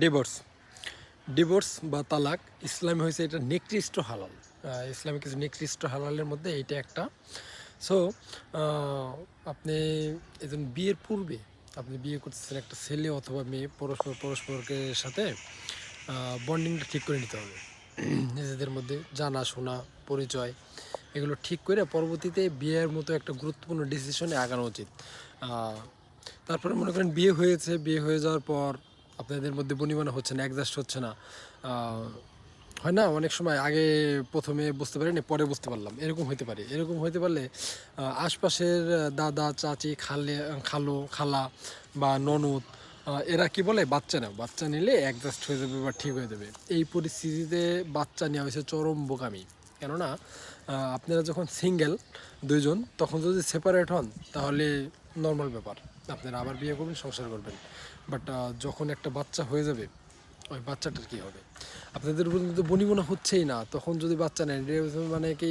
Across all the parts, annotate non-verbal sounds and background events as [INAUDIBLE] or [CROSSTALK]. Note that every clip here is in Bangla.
ডিভোর্স ডিভোর্স বা তালাক, ইসলামে হয়েছে এটা নিকৃষ্ট হালাল। ইসলামে কিছু নিকৃষ্ট হালালের মধ্যে এইটা একটা। সো আপনি একজন বিয়ের পূর্বে আপনি বিয়ে করতেছেন একটা ছেলে অথবা মেয়ে পরস্পর পরস্পরের সাথে বন্ডিংটা ঠিক করে নিতে হবে। [CLEARS THROAT] নিজেদের মধ্যে জানা, শোনা, পরিচয়, এগুলো ঠিক করে পরবর্তীতে বিয়ের মতো একটা গুরুত্বপূর্ণ ডিসিশনে আগানো উচিত। তারপরে মনে করেন বিয়ে হয়েছে, বিয়ে হয়ে যাওয়ার পর আপনাদের মধ্যে বনিবনা হচ্ছে না অ্যাডজাস্ট হচ্ছে না। হয় না, অনেক সময় আগে প্রথমে বুঝতে পারিনি, পরে বুঝতে পারলাম। এরকম হতে পারে। এরকম হতে পারলে আশপাশের দাদা, চাচি, খালে খালো, খালা বা ননদ এরা কি বলে? বাচ্চা নাও। বাচ্চা নিলে অ্যাডজাস্ট হয়ে যাবে বা ঠিক হয়ে যাবে। এই পরিস্থিতিতে বাচ্চা নেওয়া হয়েছে চরম বোকামি কেননা আপনারা যখন সিঙ্গেল দুইজন, তখন যদি সেপারেট হন, তাহলে নর্মাল ব্যাপার। আপনারা আবার বিয়ে করবেন, সংসার করবেন। বাট যখন একটা বাচ্চা হয়ে যাবে, ওই বাচ্চাটার কি হবে? আপনাদের উপর তো বনিবনা হচ্ছেই না। তখন যদি বাচ্চা নেন মানে কি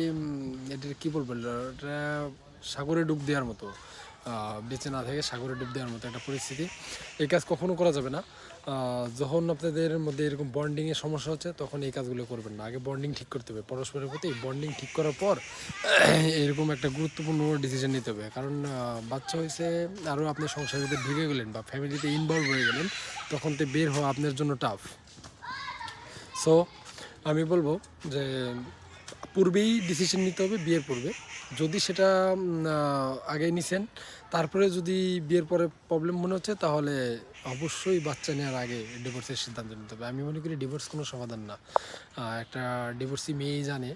এটা বলবেন এটা সাগরে ডুব দেওয়ার মতো। বেঁচে না থেকে সাগরে ডুব দেওয়ার মতো একটা পরিস্থিতি। এই কাজ কখনো করা যাবে না। যখন আপনাদের মধ্যে এরকম বন্ডিংয়ের সমস্যা হচ্ছে, তখন এই কাজগুলো করবেন না। আগে বন্ডিং ঠিক করতে হবে। পরস্পরের প্রতি বন্ডিং ঠিক করার পর [CLEARS THROAT] এরকম একটা গুরুত্বপূর্ণ ডিসিশন নিতে হবে। কারণ বাচ্চা হয়েছে আরও আপনি সংসারের ভিতরে ঢুকে গেলেন বা ফ্যামিলিতে ইনভলভ হয়ে গেলেন, তখন তো বের হওয়া আপনার জন্য টাফ সো আমি বলব যে পূর্বেই ডিসিশন নিতে হবে বিয়ের পূর্বে। যদি সেটা আগে নিছেন, তারপরে যদি বিয়ের পরে প্রবলেম মনে হচ্ছে, তাহলে অবশ্যই বাচ্চা নেওয়ার আগে ডিভোর্সের সিদ্ধান্ত নিতে হবে। আমি মনে করি ডিভোর্স কোনো সমাধান না। একটা ডিভোর্সি মেয়েই জানে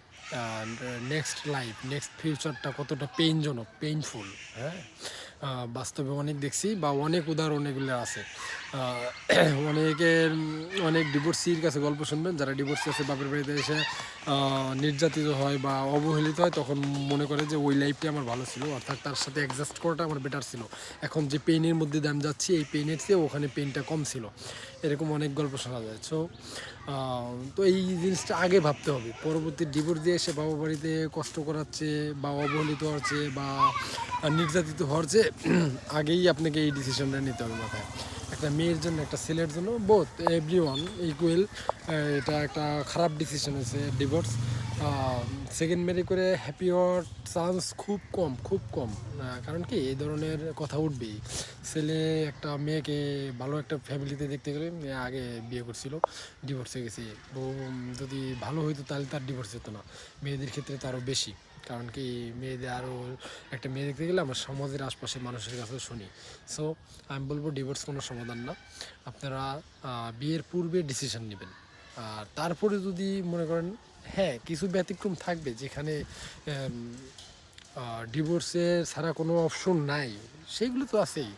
নেক্সট লাইফ নেক্সট ফিউচারটা কতটা পেইনজনক পেইনফুল হ্যাঁ? বাস্তবে অনেক দেখছি বা অনেক উদাহরণ এগুলো আছে। [CLEARS THROAT] অনেকের অনেক ডিভোর্সির কাছে গল্প শুনবেন, যারা ডিভোর্সি আছে, বাপের বাড়িতে এসে নির্যাতিত হয় বা অবহেলিত হয়, তখন মনে করে যে ওই লাইফটা আমার ভালো ছিল, অর্থাৎ তার সাথে অ্যাডজাস্ট করাটা আমার বেটার ছিল। এখন যে পেইনের মধ্যে দিয়ে আমি যাচ্ছি, এই পেইনের চেয়ে ওখানে পেইনটা কম ছিল। এরকম অনেক গল্প শোনা যায়। সো তো এই জিনিসটা আগে ভাবতে হবে। পরবর্তী ডিভোর্স দিয়ে এসে বাবা বাড়িতে কষ্ট করাচ্ছে বা অবহেলিত হচ্ছে বা নির্যাতিত হওয়ার চেয়ে, [CLEARS THROAT] আগেই আপনাকে এই ডিসিশনটা নিতে হবে মাথায়। একটা মেয়ের জন্য, একটা ছেলের জন্য বোথ এভরি ওয়ান ইকুয়াল এটা একটা খারাপ ডিসিশন হয়েছে ডিভোর্স সেকেন্ড মেরে করে হ্যাপি হওয়ার চান্স খুব কম খুব কম কারণ কি এই ধরনের কথা উঠবেই। ছেলে একটা মেয়েকে ভালো একটা ফ্যামিলিতে দেখতে গেলে আগে বিয়ে করছিল ডিভোর্সে গেছে। তো যদি ভালো হইতো তাহলে তার ডিভোর্স হতো না, মেয়েদের ক্ষেত্রে তারও বেশি। কারণ কি মেয়েদের আরও একটা মেয়ে দেখতে গেলে আমার সমাজের আশপাশের মানুষের কাছেও শুনি। সো আমি বলব ডিভোর্স কোনো সমাধান না। আপনারা বিয়ের পূর্বে ডিসিশন নেবেন। আর তারপরে যদি মনে করেন হ্যাঁ কিছু ব্যতিক্রম থাকবে যেখানে ডিভোর্সে ছাড়া কোনো অপশন নাই, সেগুলো তো আছেই।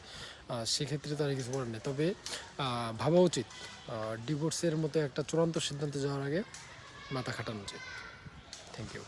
সেক্ষেত্রে তো আর কিছু করার নেই। তবে ভাবা উচিত ডিভোর্সের মতো একটা চূড়ান্ত সিদ্ধান্তে যাওয়ার আগে মাথা খাটানো উচিত। Thank you